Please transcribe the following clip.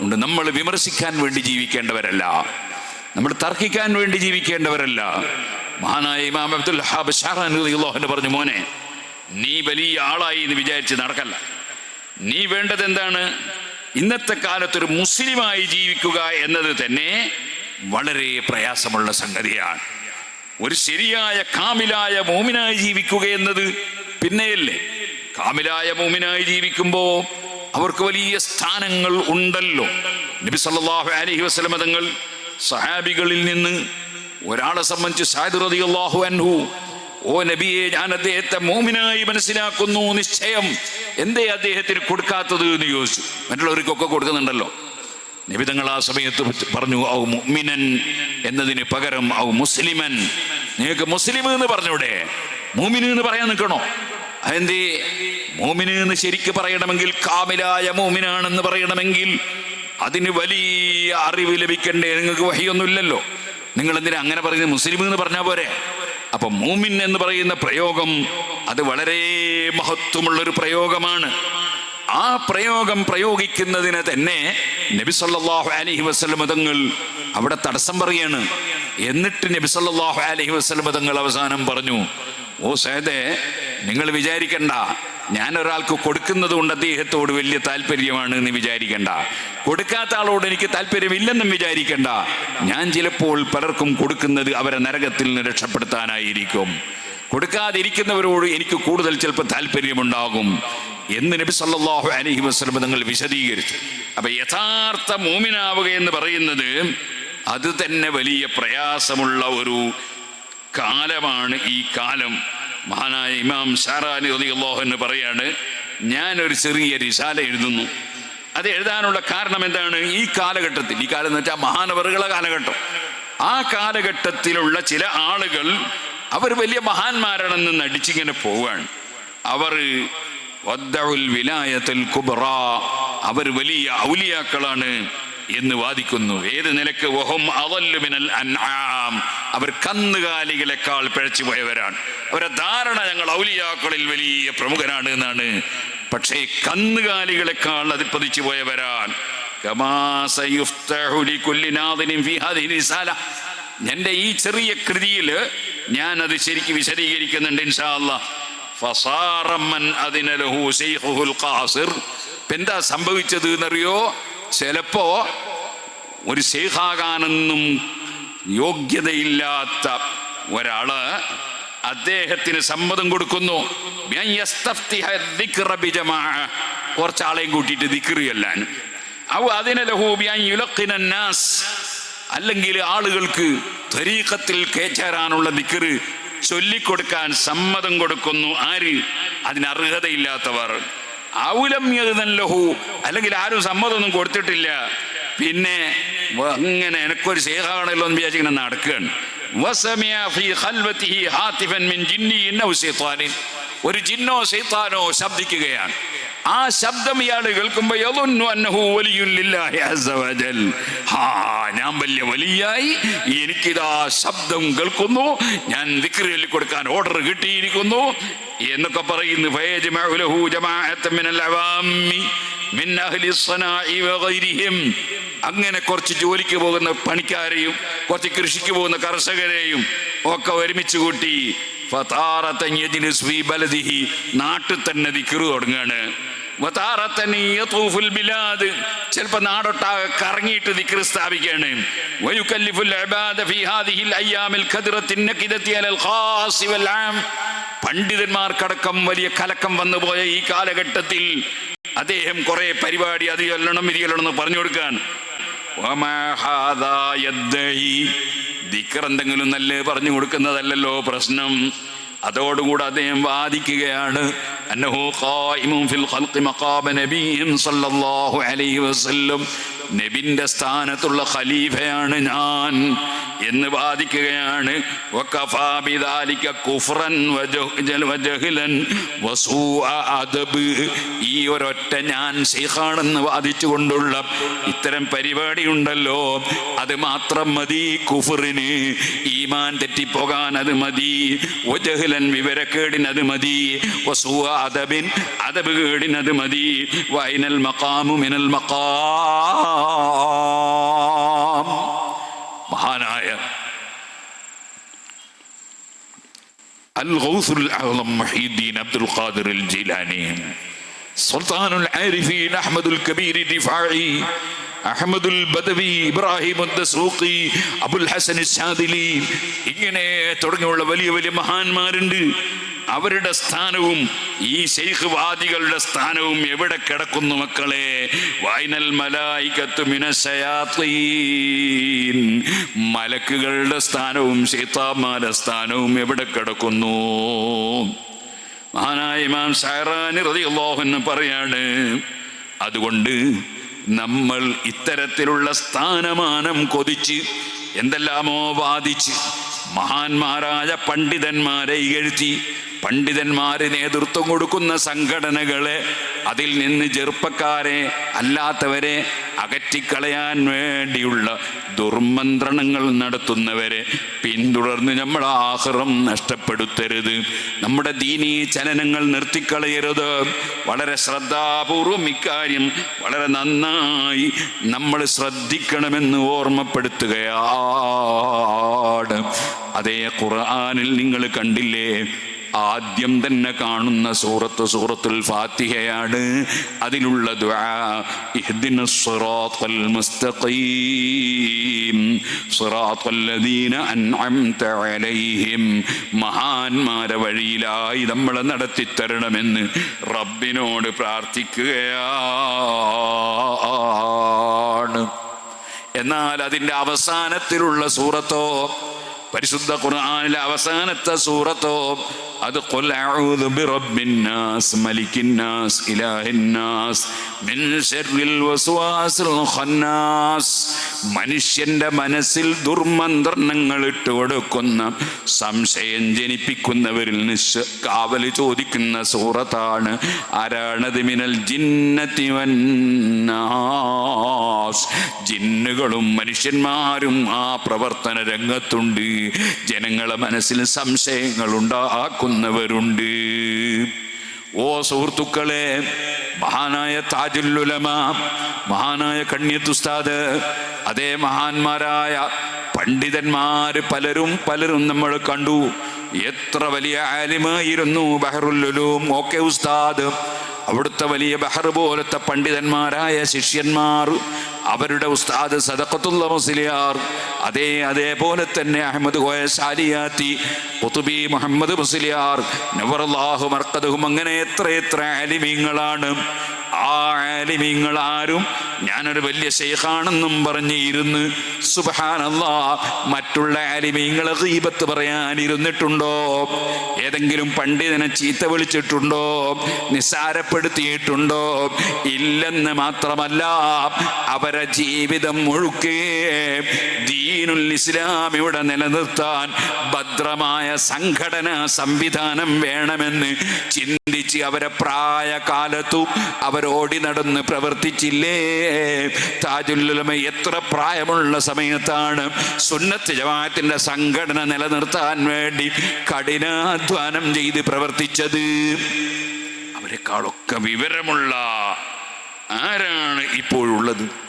ഉണ്ട്. നമ്മൾ വിമർശിക്കാൻ വേണ്ടി ജീവിക്കേണ്ടവരല്ല. നമ്മൾ തർക്കിക്കാൻ വേണ്ടി ജീവിക്കേണ്ടവരല്ല. മഹാനായ ഇമാം അബ്ദുൽ ഹാബ് ഷാഹാൻ പറഞ്ഞു മോനെ നീ വലിയ ആളായി എന്ന് വിചാരിച്ച് നടക്കല്ല. നീ വേണ്ടത് എന്താണ്? ഇന്നത്തെ കാലത്തൊരു മുസ്ലിമായി ജീവിക്കുക എന്നത് തന്നെ വളരെ പ്രയാസമുള്ള സംഗതിയാണ്. ഒരു ശരിയായ കാമിലായ മോമിനായി ജീവിക്കുക എന്നത് പിന്നെയല്ലേ? കാമിലായ മോമിനായി ജീവിക്കുമ്പോ അവർക്ക് വലിയ സ്ഥാനങ്ങൾ ഉണ്ടല്ലോ. നബി സല്ലാഹു അലഹി വസ്ലമ തങ്ങൾ സഹാബികളിൽ നിന്ന് ഒരാളെ സംബന്ധിച്ച് റളിയല്ലാഹു അൻഹു ഓ നബിയെ ഞാൻ അദ്ദേഹത്തെ മോമിനായി മനസ്സിലാക്കുന്നു നിശ്ചയം. എന്തേ അദ്ദേഹത്തിന് കൊടുക്കാത്തത്? എന്ന് ചോദിച്ചു. മറ്റുള്ളവർക്കൊക്കെ കൊടുക്കുന്നുണ്ടല്ലോ. നിബിതങ്ങൾ ആ സമയത്ത് പറഞ്ഞു ഔ മുഅ്മിനൻ എന്നതിന് പകരം ഔ മുസ്ലിമൻ. നിങ്ങൾക്ക് മുസ്ലിം എന്ന് പറഞ്ഞൂടെ? മൂമിന് എന്ന് പറയാൻ നിൽക്കണോ? അതെന്തേ? മോമിന് എന്ന് ശരിക്ക് പറയണമെങ്കിൽ കാമിലായ മോമിനാണെന്ന് പറയണമെങ്കിൽ അതിന് വലിയ അറിവ് ലഭിക്കണ്ടേ? നിങ്ങൾക്ക് വഹിയൊന്നുമില്ലല്ലോ. നിങ്ങൾ എന്തിനാ അങ്ങനെ പറയുന്നത്? മുസ്ലിം എന്ന് പറഞ്ഞാൽ പോരെ. അപ്പൊ മൂമിൻ എന്ന് പറയുന്ന പ്രയോഗം അത് വളരെ മഹത്വമുള്ളൊരു പ്രയോഗമാണ്. ആ പ്രയോഗം പ്രയോഗിക്കുന്നതിന് തന്നെ നബി സല്ലല്ലാഹു അലൈഹി വസല്ലം തങ്ങൾ അവിടെ തടസ്സം പറയാണ്. എന്നിട്ട് നബി സല്ലല്ലാഹു അലൈഹി വസല്ലം തങ്ങൾ അവസാനം പറഞ്ഞു ഓ സേദേ നിങ്ങൾ വിചാരിക്കണ്ട. ഞാൻ ഒരാൾക്ക് കൊടുക്കുന്നത് കൊണ്ട് അദ്ദേഹത്തോട് വലിയ താല്പര്യമാണ് എന്ന് വിചാരിക്കണ്ട. കൊടുക്കാത്ത ആളോട് എനിക്ക് താല്പര്യമില്ലെന്നും വിചാരിക്കണ്ട. ഞാൻ ചിലപ്പോൾ പലർക്കും കൊടുക്കുന്നത് അവരെ നരകത്തിൽ നിന്ന് രക്ഷപ്പെടുത്താനായിരിക്കും. കൊടുക്കാതിരിക്കുന്നവരോട് എനിക്ക് കൂടുതൽ ചിലപ്പോൾ താല്പര്യമുണ്ടാകും എന്ന് നബി സല്ലല്ലാഹു അലൈഹി വസല്ലം നിങ്ങൾ വിശദീകരിച്ചു. അപ്പൊ യഥാർത്ഥ മൂമിനാവുക എന്ന് പറയുന്നത് അത് തന്നെ വലിയ പ്രയാസമുള്ള ഒരു കാലമാണ് ഈ കാലം. മഹാനായ ഇമാം ഷാറാനി റളിയല്ലാഹു എന്ന് പറയാണ് ഞാനൊരു ചെറിയ റിസാല എഴുതുന്നു. അത് എഴുതാനുള്ള കാരണം എന്താണ്? ഈ കാലഘട്ടത്തിൽ ഈ കാലം എന്ന് വെച്ചാൽ മഹാനവറുകളെ കാലഘട്ടം. ആ കാലഘട്ടത്തിലുള്ള ചില ആളുകൾ അവർ വലിയ മഹാന്മാരാണെന്ന് നടിച്ചിങ്ങനെ പോവാണ്. അവർ വിലായത്തുൽ കുബ്ര അവർ വലിയ ഔലിയാക്കളാണ് എന്ന് വാദിക്കുന്നു. ഏത് നിലയ്ക്ക്? വഹും അവല്ലുമിനൽ അൻആം. അവർ കന്നുകാലികളെക്കാൾ പിഴച്ചു പോയവരാണ് അവരുടെ ധാരണ ഞങ്ങൾ ഔലിയാക്കളിൽ വലിയ പ്രമുഖനാണ് എന്നാണ്. പക്ഷേ കന്നുകാലികളെക്കാൾ അതിൽ പതിച്ചു റിസാല. എന്റെ ഈ ചെറിയ കൃതിയിൽ ഞാൻ അത് ശരിക്ക് വിശദീകരിക്കുന്നുണ്ട് എന്താ സംഭവിച്ചത് എന്നറിയോ? ചിലപ്പോ ഒരു ശേഖാകാനെന്നും യോഗ്യതയില്ലാത്ത ഒരാൾ അദ്ദേഹത്തിന് സമ്മതം കൊടുക്കുന്നു. കുറച്ചാളെയും കൂട്ടിയിട്ട് ദിക്റിയല്ലാൻ അവ അതിനെ ലഹു ബിഅൻ യുലഖിന നാസ് അല്ലെങ്കിൽ ആളുകൾക്ക് തരീക്കത്തിൽ കേച്ചേരാനുള്ള ദിക്റ് ചൊല്ലിക്കൊടുക്കാൻ സമ്മതം കൊടുക്കുന്നു. ആര്? അതിന് അർഹതയില്ലാത്തവർ. ഔലം ലഹു. അല്ലെങ്കിൽ ആരും സമ്മതമൊന്നും കൊടുത്തിട്ടില്ല. പിന്നെ അങ്ങനെ എനക്കൊരു സേഹാണല്ലോ എന്ന് വിചാരിച്ചിങ്ങനെ നടക്കുകയാണ്. ഒരു ജിന്നോ സൈത്താനോ ശബ്ദിക്കുകയാണ്. ആ ശബ്ദം ഇയാൾ കേൾക്കുമ്പോൾ ഞാൻ വലിയ വലിയായി എനിക്കിതാ ശബ്ദം കേൾക്കുന്നു. ഞാൻ ദിക്റ് കൊടുക്കാൻ ഓർഡർ കിട്ടിയിരിക്കുന്നു. എന്നൊക്കെ പറയുന്നു. അങ്ങനെ കുറച്ച് ജോലിക്ക് പോകുന്ന പണിക്കാരെയും കുറച്ച് കൃഷിക്ക് പോകുന്ന കർഷകരെയും ഒക്കെ ഒരുമിച്ച് കൂട്ടി. നാട്ടിൽ തന്നെ ദിക്റ് തുടങ്ങാണ്. ചിലപ്പോ നാടൊട്ടാകെ കറങ്ങിയിട്ട് ദിക്റ് സ്ഥാപിക്കുകയാണ് പണ്ഡിതന്മാർക്കടക്കം വലിയ കലക്കം വന്നുപോയ ഈ കാലഘട്ടത്തിൽ അദ്ദേഹം കുറെ പരിപാടി അത് ചൊല്ലണം ഇത് ചൊല്ലണം എന്ന് പറഞ്ഞു കൊടുക്കാൻ. ദിക്ർ എന്തെങ്കിലും നല്ല പറഞ്ഞു കൊടുക്കുന്നതല്ലല്ലോ പ്രശ്നം. അതോടുകൂടെ അദ്ദേഹം വാദിക്കുകയാണ്. നബിന്റെ സ്ഥാനത്തുള്ള ഖലീഫയാണ് ഞാൻ. എന്ന് വാദിക്കുകയാണ്. ഈ ഒരൊറ്റ ഞാൻ ശൈഖാണെന്ന് വാദിച്ചുകൊണ്ടുള്ള ഇത്തരം പരിപാടി ഉണ്ടല്ലോ അത് മാത്രം മതി കുഫറിന്. ഈമാൻ തെറ്റിപ്പോകാൻ അത് മതി. ഒജഹ്ലൻ വിവരക്കേടിന് അത് മതി. അദബിൻ അദബ് കേടിനത് മതി. വൈനൽ മക്കാമു മിനൽ അൽ അബ്ദുൽ ഖാദിർ അൽ സുൽത്താനുൽ ആരിഫീൻ അഹ്മദുൽ കബീർ ബദവി ഇബ്രാഹിം ദസൂഖി അബുൽ ഹസൻ ഇങ്ങനെ തുടങ്ങിയുള്ള വലിയ വലിയ മഹാന്മാരുണ്ട്. അവരുടെ സ്ഥാനവും ഈ ശൈഖ് വാദികളുടെ സ്ഥാനവും എവിടെ കിടക്കുന്നു മക്കളെ? വൈനൽ മിനശയാത്തീൻ മലക്കുകളുടെ സ്ഥാനവും ശൈത്താമാരുടെ സ്ഥാനവും എവിടെ കിടക്കുന്നു? മഹാനായ ഇമാം ഷഹറാനി അൻഹു പറയാണ് അതുകൊണ്ട് നമ്മൾ ഇത്തരത്തിലുള്ള സ്ഥാനമാനം കൊതിച്ച് എന്തെല്ലാമോ വാദിച്ച് മഹാന്മാരായ പണ്ഡിതന്മാരെ ഇകഴ്ത്തി പണ്ഡിതന്മാര് നേതൃത്വം കൊടുക്കുന്ന സംഘടനകളെ അതിൽ നിന്ന് ചെറുപ്പക്കാരെ അല്ലാത്തവരെ അകറ്റിക്കളയാൻ വേണ്ടിയുള്ള ദുർമന്ത്രണങ്ങൾ നടത്തുന്നവരെ പിന്തുടർന്ന് നമ്മൾ ആഹ്റം നഷ്ടപ്പെടുത്തരുത്. നമ്മുടെ ദീനീ ചലനങ്ങൾ നിർത്തിക്കളയരുത്. വളരെ ശ്രദ്ധാപൂർവം ഇക്കാര്യം വളരെ നന്നായി നമ്മൾ ശ്രദ്ധിക്കണമെന്ന് ഓർമ്മപ്പെടുത്തുകയാണ്. അതേ ഖുർആാനിൽ നിങ്ങൾ കണ്ടില്ലേ? ആദ്യം തന്നെ കാണുന്ന സൂറത്ത് സൂറത്തുൽ ഫാത്തിഹയാണ് അതിലുള്ള മഹാന്മാരെ വഴിയിലായി നമ്മളെ നടത്തിത്തരണമെന്ന് റബ്ബിനോട് പ്രാർത്ഥിക്കുകയാണ്. എന്നാൽ അതിന്റെ അവസാനത്തിലുള്ള സൂറത്തോ പരിശുദ്ധ ഖുർആാനിലെ അവസാനത്തെ സൂറത്തോ അത് മനുഷ്യന്റെ മനസ്സിൽ ദുർമന്ത്രണങ്ങൾ ഇട്ട് കൊടുക്കുന്ന സംശയം ജനിപ്പിക്കുന്നവരിൽ നിശ് കാവൽ ചോദിക്കുന്ന സൂറത്താണ് ആരാണത് മിനൽ ജിന്നത്തി വന്നാസ് ജിന്നുകളും മനുഷ്യന്മാരും ആ പ്രവർത്തന രംഗത്തുണ്ട്. ജനങ്ങളെ മനസ്സിൽ സംശയങ്ങൾ ഉണ്ടാക്കുന്നവരുണ്ട് ഓ സുഹൃത്തുക്കളെ മഹാനായ താജുല്ലുലമ മഹാനായ കണ്യത്തുസ്താദ് അതേ മഹാന്മാരായ പണ്ഡിതന്മാര് പലരും പലരും നമ്മൾ കണ്ടു. എത്ര വലിയ ആലിമായിരുന്നു ബഹറുല്ലുലും ഓക്കെ ഉസ്താദ് അവിടുത്തെ വലിയ ബഹർ പോലത്തെ പണ്ഡിതന്മാരായ ശിഷ്യന്മാർ അവരുടെ ഉസ്താദ് സദക്കത്തുള്ള മുസ്ലിയാർ അതേ അതേപോലെ തന്നെ അഹമ്മദ് കോയ സാലിയാത്തി കുത്തുബി മുഹമ്മദ് മുസ്ലിയാർ നവറല്ലാഹു മർക്കതും അങ്ങനെ എത്ര എത്ര ആലിമീങ്ങളാണ്. ആ ആലിമീങ്ങളാരും ഞാനൊരു വലിയ ഷെയ്ഖാണെന്നും പറഞ്ഞ് ഇരുന്ന് സുബഹാനല്ലാ മറ്റുള്ള ആലിമീങ്ങളെ ഗീബത്ത് പറയാൻ ഇരുന്നിട്ടുണ്ടോ? ഏതെങ്കിലും പണ്ഡിതനെ ചീത്ത വിളിച്ചിട്ടുണ്ടോ? നിസ്സാരപ്പെടുത്തിയിട്ടുണ്ടോ? ഇല്ലെന്ന് മാത്രമല്ല അവരെ ജീവിതം മുഴുക്കെ ദീനുൽ ഇസ്ലാം ഇവിടെ നിലനിർത്താൻ ഭദ്രമായ സംഘടന സംവിധാനം വേണമെന്ന് ചിന്തിച്ച് അവരെ പ്രായകാലത്തു അവരോടി നടന്ന് പ്രവർത്തിച്ചില്ലേ? താജുല്ലുലമ എത്ര പ്രായമുള്ള സമയത്താണ് സുന്നത്ത് ജമാഅത്തിന്റെ സംഘടന നിലനിർത്താൻ വേണ്ടി കഠിനാധ്വാനം ചെയ്ത് പ്രവർത്തിച്ചത്. അവരെക്കാളൊക്കെ വിവരമുള്ള ആരാണ് ഇപ്പോഴുള്ളത്?